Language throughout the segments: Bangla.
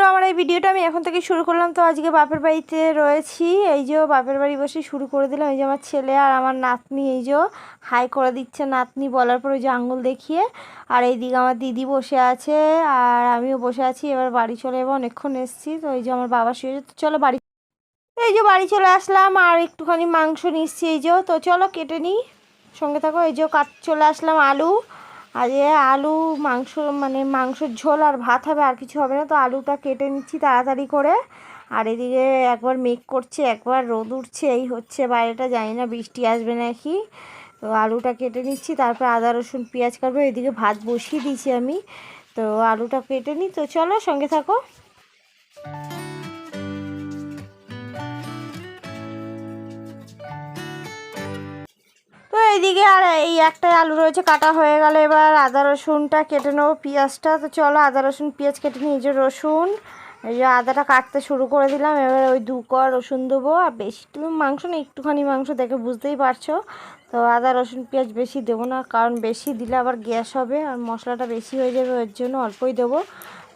বন্ধুরা আমার এই ভিডিওটা আমি এখন থেকে শুরু করলাম। তো আজকে বাপের বাড়িতে রয়েছি। এই যে বাপের বাড়ি বসে শুরু করে দিলাম। এই যে আমার ছেলে আর আমার নাতনি, এই যে হাই করে দিচ্ছে নাতনি বলার পর ওই যে আঙুল দেখিয়ে। আর এইদিকে আমার দিদি বসে আছে আর আমিও বসে আছি। এবার বাড়ি চলে যাব, অনেকক্ষণ এসেছি। তো এই যে আমার বাবা শুয়ে চলো, বাড়ি এই যে বাড়ি চলে আসলাম আর একটুখানি মাংস নিচ্ছি। এই যে তো চলো, কেটে নিই। সঙ্গে থাকো, এই যে কাট চলে আসলাম আলু। আর এ আলু, মাংস মানে মাংসের ঝোল আর ভাত হবে, আর কিছু হবে না। তো আলুটা কেটে নিচ্ছি তাড়াতাড়ি করে। আর এদিকে একবার মেঘ করছে, একবার রোদ উঠছে, এই হচ্ছে বাইরেটা, জানি না, বৃষ্টি আসবে নাকি। তো আলুটা কেটে নিচ্ছি, তারপর আদা, রসুন, পেঁয়াজ কাটবো, এদিকে ভাত বসিয়ে দিয়েছি আমি। তো আলুটা কেটে নিই তো চলো সঙ্গে থাকো। এইদিকে আর এই একটাই আলু রয়েছে, কাটা হয়ে গেল। এবার আদা, রসুনটা কেটে নেব পেঁয়াজটা। তো চলো আদা, রসুন, পেঁয়াজ কেটে নিই। যে রসুন, এই যে আদাটা কাটতে শুরু করে দিলাম। এবার ওই দু কর রসুন দেবো। আর বেশি তুমি মাংস না একটুখানি মাংস দেখে বুঝতেই পারছ। তো আদা, রসুন, পেঁয়াজ বেশি দেবো না, কারণ বেশি দিলে আবার গ্যাস হবে আর মশলাটা বেশি হয়ে যাবে, ওর জন্য অল্পই দেবো।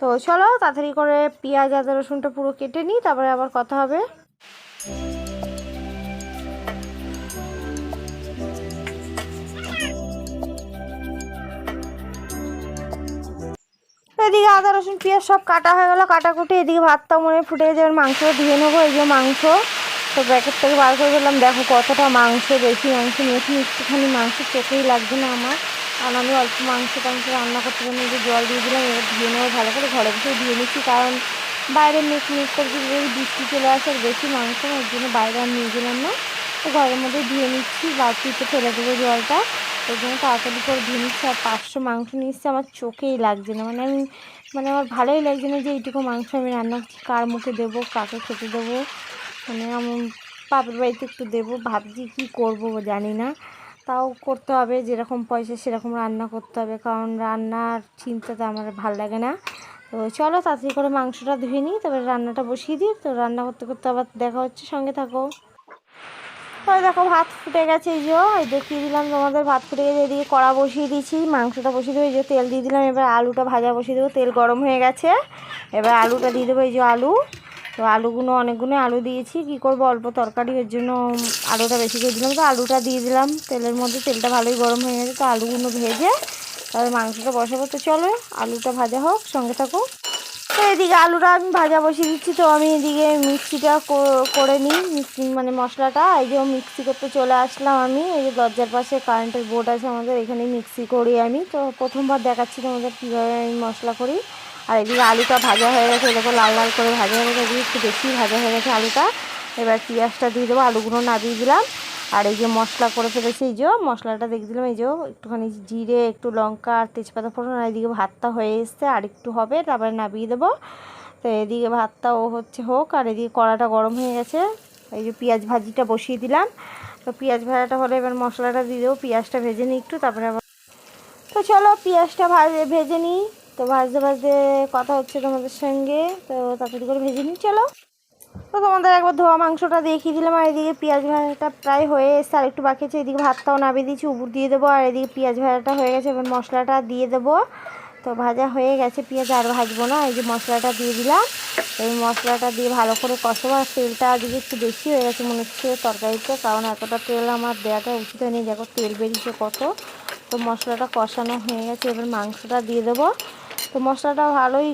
তো চলো তাড়াতাড়ি করে পেঁয়াজ, আদা, রসুনটা পুরো কেটে নিই, তারপরে আবার কথা হবে। এদিকে আদা, রসুন, পেঁয়াজ সব কাটা হয়ে গেলো, কাটাকুটি। এদিকে ভাতটা মনে ফুটে যাবে মাংস, ধুয়ে নেব, এই যে মাংস। তো প্যাকেট থেকে বার করে দিলাম দেখো কতটা মাংস, বেশি মাংস নিয়েছি। একটুখানি মাংস চোখেই লাগছে না আমার। কারণ আমি অল্প মাংস টাংস রান্না করতে পারি যে জল দিয়ে দিলাম, এবার ধুয়ে নেব ভালো করে। ঘরে বসে ধুয়ে নিচ্ছি, কারণ বাইরে মেঘ মেঘ করছে যদি বৃষ্টি চলে আসে আর বেশি মাংস ওর জন্য বাইরে আর নিয়ে গেলাম না। তো ঘরের মধ্যে ধুয়ে নিচ্ছি, বালতিতে ফেলে দেবো জলটা। ওই জন্য তাড়াতাড়ি করে নিচ্ছি আর পাঁচশো মাংস নিচ্ছি আমার চোখেই লাগছে না। মানে আমি মানে আমার ভালোই লাগছে না যে এইটুকু মাংস আমি রান্না করছি। কার মুখে দেবো? কাকে খেতে দেবো? মানে আমার বাপের বাড়িতে একটু দেবো। ভাবছি কী করব জানি না। তাও করতে হবে। যেরকম পয়সা সেরকম রান্না করতে হবে। কারণ রান্নার চিন্তা তো আমার ভালো লাগে না। তো চলো তাড়াতাড়ি করে মাংসটা ধুয়ে নিই। তারপরে রান্নাটা বসিয়ে দিই। তো রান্না করতে করতে আবার দেখা হচ্ছে। সঙ্গে থাকো। ওই দেখো ভাত ফুটে গেছে, এই যে এই দেখিয়ে দিলাম তোমাদের ভাত ফুটে গেছে, এদিকে কড়া বসিয়ে দিয়েছি, মাংসটা বসিয়ে দেবো, এই যে তেল দিয়ে দিলাম, এবার আলুটা ভাজা বসিয়ে দেবো, তেল গরম হয়ে গেছে, এবার আলুটা দিয়ে দেবো, এই যে আলু, তো আলুগুলো, অনেকগুলো আলু দিয়েছি, কি করব, অল্প তরকারি, এর জন্য আলুটা বেশি করে দিলাম, তো আলুটা দিয়ে দিলাম, তেলের মধ্যে, তেলটা ভালোই গরম হয়ে গেছে, তো আলুগুলো ভেজে, তারপর মাংসটা বসাবো, তো চলো আলুটা ভাজা হোক, সঙ্গে থাকো তো এদিকে আলুটা আমি ভাজা বসিয়ে দিচ্ছি। তো আমি এদিকে মিক্সিটা করে নিই মিক্সি মানে মশলাটা। এই যে মিক্সি করতে চলে আসলাম আমি। এই যে দরজার পাশে কারেন্টের বোর্ড আছে আমাদের এখানে মিক্সি করি আমি। তো প্রথমবার দেখাচ্ছি তোমাদের কীভাবে আমি মশলা করি। আর এদিকে আলুটা ভাজা হয়ে গেছে। এরকম লাল লাল করে ভাজা হয়ে গেছে। একটু বেশি ভাজা হয়ে গেছে আলুটা। এবার পেঁয়াজটা দিয়ে দেবো, আলুগুলো নাবিয়ে দিলাম। আর এই যে মশলা করে ফেলেছি, এই যে মশলাটা দেখে দিলাম, এই যে একটুখানি জিরে, একটু লঙ্কা আর তেজপাতা ফোড়ন, আর এদিকে ভাতটা হয়ে এসছে, আর একটু হবে তারপরে নাবিয়ে দেবো। তো এদিকে ভাতটাও হচ্ছে হোক, আর এদিকে কড়াটা গরম হয়ে গেছে, এই যে পেঁয়াজ ভাজিটা বসিয়ে দিলাম। তো পেঁয়াজ ভাজাটা হলে এবার মশলাটা দিয়ে দেবো, পেঁয়াজটা ভেজে নিই একটু, তারপরে আবার তো চলো পেঁয়াজটা ভাজে, ভেজে নিই। তো ভাজতে ভাজতে কথা হচ্ছে তোমাদের সঙ্গে, তো তাড়াতাড়ি করে ভেজে নিই, চলো। তো তোমাদের একবার ধোয়া মাংসটা দেখিয়ে দিলাম, আর এদিকে পেঁয়াজ ভাজাটা প্রায় হয়ে এসছে। আর একটু বাকি আছে, এদিকে ভাতটাও নামিয়ে দিয়েছি, উপর দিয়ে দেবো, আর এদিকে পেঁয়াজ ভাজাটা হয়ে গেছে, এবার মশলাটা দিয়ে দেবো। তো ভাজা হয়ে গেছে, পেঁয়াজ আর ভাজবো না, এই যে মশলাটা দিয়ে দিলাম। এই মশলাটা দিয়ে ভালো করে কষাবো, আর তেলটা দিকে একটু বেশি হয়ে গেছে মনে হচ্ছে তরকারিতে, কারণ এতটা তেল আমার দেওয়াটা উচিত হয়নি, দেখো তেল বেরিয়েছে কত। তো মশলাটা কষানো হয়ে গেছে, এবার মাংসটা দিয়ে দেবো। তো মশলাটা ভালোই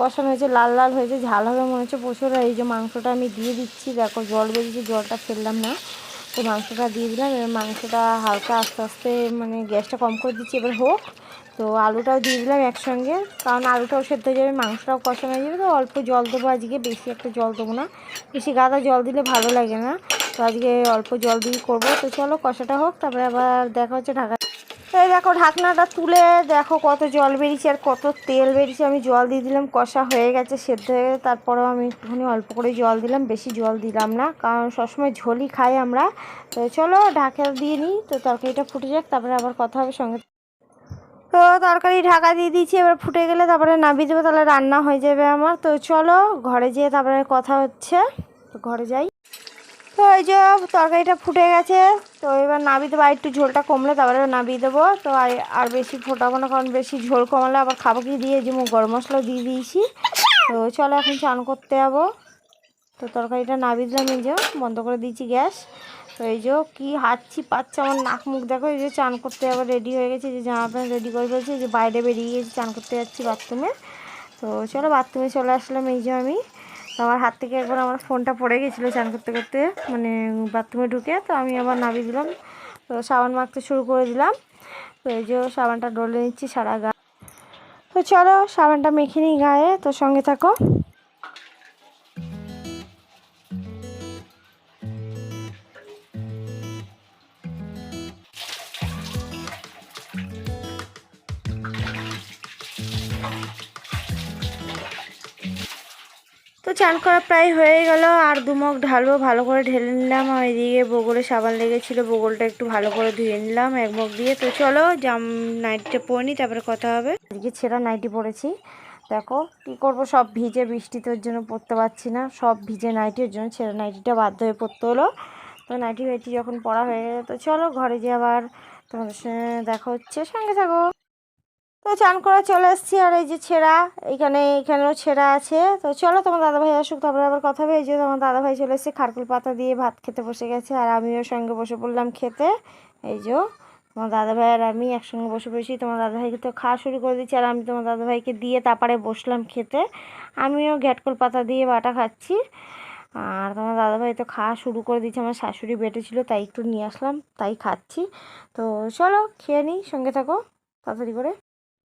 কষানো হয়েছে, লাল লাল হয়েছে, ঝাল হবে মনে হচ্ছে প্রচুর। এই যে মাংসটা আমি দিয়ে দিচ্ছি, দেখো জল বেরিয়েছে, জলটা ফেললাম না। তো মাংসটা দিয়ে দিলাম, এবার মাংসটা হালকা আস্তে আস্তে মানে গ্যাসটা কম করে দিচ্ছি, এবার হোক। তো আলুটাও দিয়ে দিলাম একসঙ্গে, কারণ আলুটাও সেদ্ধ হয়ে যাবে, মাংসটাও কষানো হয়ে যাবে, তো অল্প জল দেবো আজকে, বেশি একটা জল দেবো না। বেশি গাদা জল দিলে ভালো লাগে না, তো আজকে অল্প জল দিয়ে করব। তো চলো কষাটা হোক, তারপরে আবার দেখা হচ্ছে ঢাকা এই দেখো, ঢাকনাটা তুলে দেখো কত জল বেরিয়েছে আর কত তেল বেরিয়েছে। আমি জল দিয়ে দিলাম, কষা হয়ে গেছে, সেদ্ধ হয়ে গেছে। তারপরেও আমি একটুখানি অল্প করে জল দিলাম, বেশি জল দিলাম না, কারণ সবসময় ঝোলই খাই আমরা। তো চলো ঢাকা দিয়ে নিই, তো তরকারিটা ফুটে যাক, তারপরে আবার কথা হবে সঙ্গে। তো তরকারি ঢাকা দিয়ে দিয়েছি, এবার ফুটে গেলে তারপরে নামিয়ে দেবো, তাহলে রান্না হয়ে যাবে আমার। তো চলো, ঘরে যেয়ে তারপরে কথা হচ্ছে ঘরে যাই। তো এই যে তরকারিটা ফুটে গেছে, তো এবার নাবিয়ে দেবো। আর একটু ঝোলটা কমলে তারপরে নাবিয়ে দেবো। তো আর বেশি ফোটাবো না, কারণ বেশি ঝোল কমালে আবার খাব কি দিয়ে? যে গরম মশলা দিয়ে দিয়েছি। তো চলো এখন চান করতে যাব। তো তরকারিটা নাবিয়ে দিলাম, এই যে বন্ধ করে দিয়েছি গ্যাস। তো এই যে কী হাঁচছি পাচ্ছে আমার নাক মুখ, দেখো এই যে চান করতে আবার রেডি হয়ে গেছে। যে জামা প্যান্ট রেডি করে ফেলছি যে বাইরে বেরিয়ে গেছি, চান করতে যাচ্ছি বাথরুমে। তো চলো বাথরুমে চলে আসলাম, এই যে আমি। তো আমার হাত থেকে একবার আমার ফোনটা পড়ে গেছিল চান করতে করতে মানে বাথরুমে ঢুকে, তো আমি আবার নামিয়ে দিলাম। তো সাবান মাখতে শুরু করে দিলাম। তো এই যে সাবানটা ডলে নিচ্ছি সারা গা। তো চলো সাবানটা মেখে নিই গায়ে তোর সঙ্গে থাকো। চান করা প্রায় হয়ে গেল। আর দুমক ঢালবো, ভালো করে ঢেলে নিলাম। আর এদিকে বগলে সাবান লেগেছিলো, বগলটা একটু ভালো করে ধুয়ে নিলাম এক মগ দিয়ে। তো চলো, জাম নাইটিটা পরে নিই তারপরে কথা হবে। এদিকে ছেঁড়া নাইটি পরেছি। দেখো, কি করব? সব ভিজে বৃষ্টিতে ওর জন্য পরতে পারছি না। সব ভিজে নাইটি ওর জন্য ছেঁড়া নাইটিটা বাধ্য হয়ে পরতে হলো। তো নাইটি ফাইটি যখন পড়া হয়ে গেলো, তো চলো ঘরে যে আবার তোমাদের সঙ্গে দেখা হচ্ছে। সঙ্গে থাকো। তো চান করে চলে এসেছি আর এই যে ছেঁড়া এইখানে এখানেও ছেঁড়া আছে। তো চলো, তোমার দাদাভাই আসুক, তারপরে আবার কথা হবে। এই যে তোমার দাদাভাই চলে এসেছে, খারকুল পাতা দিয়ে ভাত খেতে বসে গেছে, আর আমিও সঙ্গে বসে পড়লাম খেতে। এই যে, তোমার দাদাভাই আর আমি একসঙ্গে বসে পড়েছি। তোমার দাদাভাইকে তো খাওয়া শুরু করে দিচ্ছি, আর আমি তোমার দাদাভাইকে দিয়ে তারপরে বসলাম খেতে। আমিও ঘ্যাটকল পাতা দিয়ে বাটা খাচ্ছি। আর তোমার দাদাভাই তো খাওয়া শুরু করে দিচ্ছে আমার শাশুড়ি বেটেছিল তাই একটু নিয়ে আসলাম, তাই খাচ্ছি। তো চলো, খেয়ে নিই, সঙ্গে থাকো, তাড়াতাড়ি করে।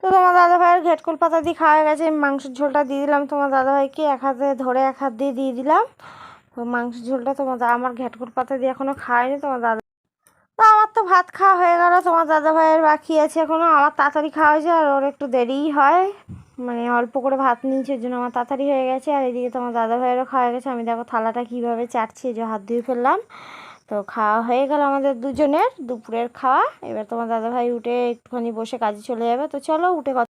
তো তোমার দাদাভাইয়ের ঘেটকুল পাতা দিয়ে খাওয়া গেছে। মাংসের ঝোলটা দিয়ে দিলাম। তোমার দাদাভাইকে এক হাতে ধরে এক হাত দিয়ে দিয়ে দিলাম। তো মাংসের ঝোলটা তোমার আমার ঘেটকুল পাতা দিয়ে এখনও খাওয়াইনি তোমার দাদা। তো আমার তো ভাত খাওয়া হয়ে গেল। তোমার দাদাভাইয়ের বাকি আছে এখনও আমার তাড়াতাড়ি খাওয়া হয়েছে আর ওর একটু দেরিই হয়। মানে অল্প করে ভাত নিয়েছে জন্য আমার তাড়াতাড়ি হয়ে গেছে। আর এদিকে তোমার দাদাভাইয়েরও খাওয়া গেছে। আমি দেখো থালাটা কীভাবে চাটছি যে হাত ধুয়ে ফেললাম। তো খাওয়া হয়ে গেল আমাদের দুজনের, দুপুরের খাওয়া। এবার তোমার দাদাভাই উঠে একটুখানি বসে কাজে চলে যাবে। তো চলো উঠে কথা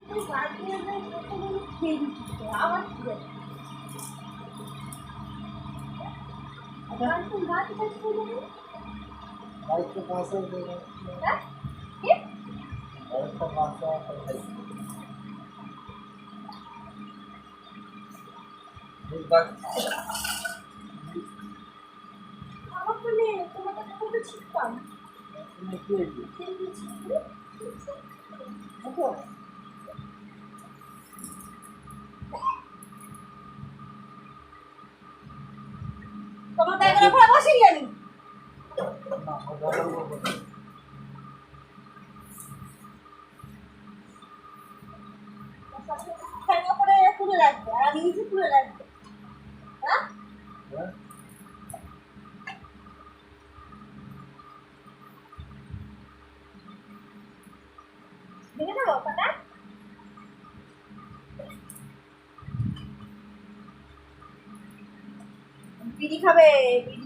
আরেকটা পাঁচশো দেবে আরেকটা পাঁচশো তোমার করে ঘরে বসে গেলি ফ্যানের উপরে তুলে রাখবে আর আমি নিচে তুলে রাখবে হ্যাঁ ভেঙে দেবো পাটা বিড়ি খাবে বিড়ি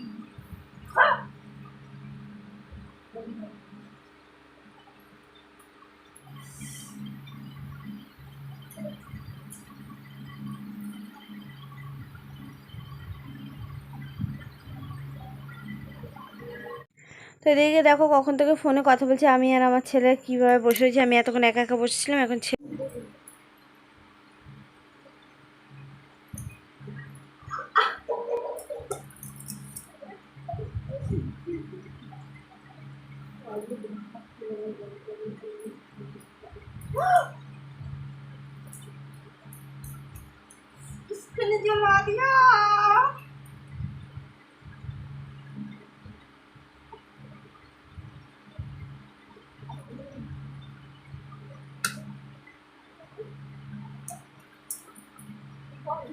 তো এদিকে দেখো কখন থেকে ফোনে কথা বলছি। আমি আর আমার ছেলে কীভাবে বসে রয়েছি, আমি এতক্ষণ একা একা বসেছিলাম, এখন ছেলে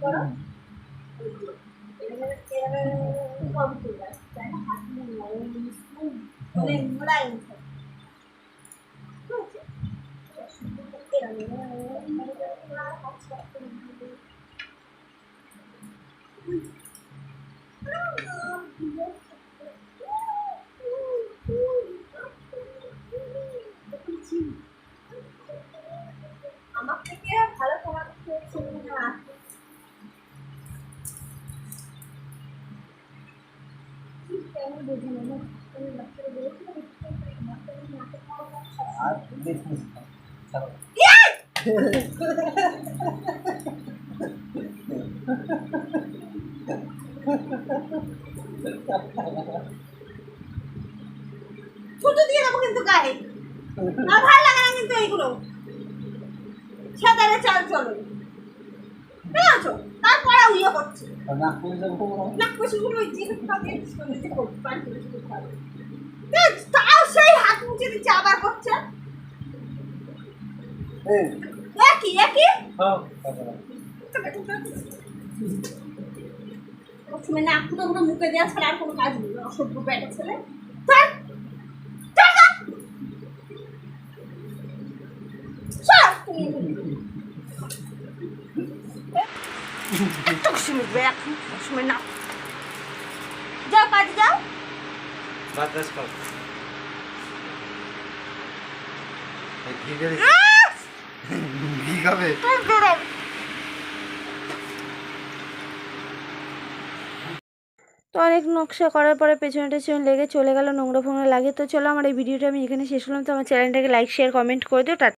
করো এভাবে সব তুলে তাই না হাত মানে মোড়াই ঠিক আছে এরকম ছুটো দিয়ে দেবো কিন্তু গায়ে। আর ভালো লাগে না কিন্তু এইগুলো। সাঁতারে চাল চলো। ঠিক আছে? উইয়ে করছে। তাও সেই হাত মুছে দিচ্ছে আবার করছে। একই একই? হ্যাঁ। প্রথমে নাক ফুটো ফুটো মুখে দেওয়া ছাড়া আর কোনো কাজ নেই অসভ্য ব্যাটা ছেলে। তুমি। তো অনেক নকশা করার পরে পেছনে টেছনে লেগে চলে গেল নোংরা ফোংরা লাগে তো চলো আমার এই ভিডিওটা আমি এখানে শেষ করলাম। তো আমার চ্যানেলটাকে লাইক শেয়ার কমেন্ট করে দিও। টাটা